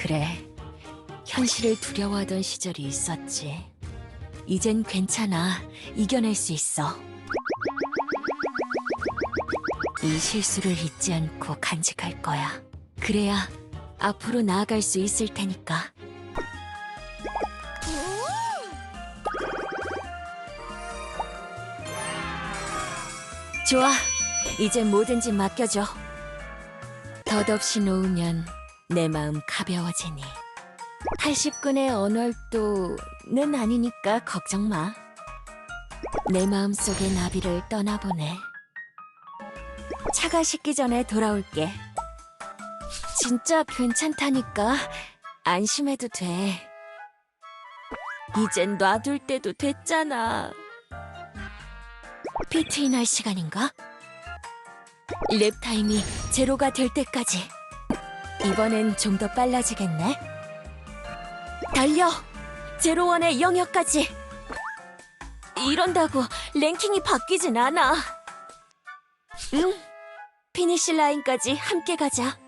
그래. 현실을 두려워하던 시절이 있었지. 이젠 괜찮아. 이겨낼 수 있어. 이 실수를 잊지 않고 간직할 거야. 그래야 앞으로 나아갈 수 있을 테니까. 좋아. 이제 뭐든지 맡겨줘. 덧없이 놓으면 내 마음 가벼워지니. 80근의 언월도는 아니니까 걱정 마. 내 마음속의 나비를 떠나보내. 차가 식기 전에 돌아올게. 진짜 괜찮다니까 안심해도 돼. 이젠 놔둘 때도 됐잖아. PT인 할 시간인가? 랩 타임이 제로가 될 때까지. 이번엔 좀 더 빨라지겠네. 달려! 제로원의 영역까지! 이런다고 랭킹이 바뀌진 않아. 응, 피니시 라인까지 함께 가자.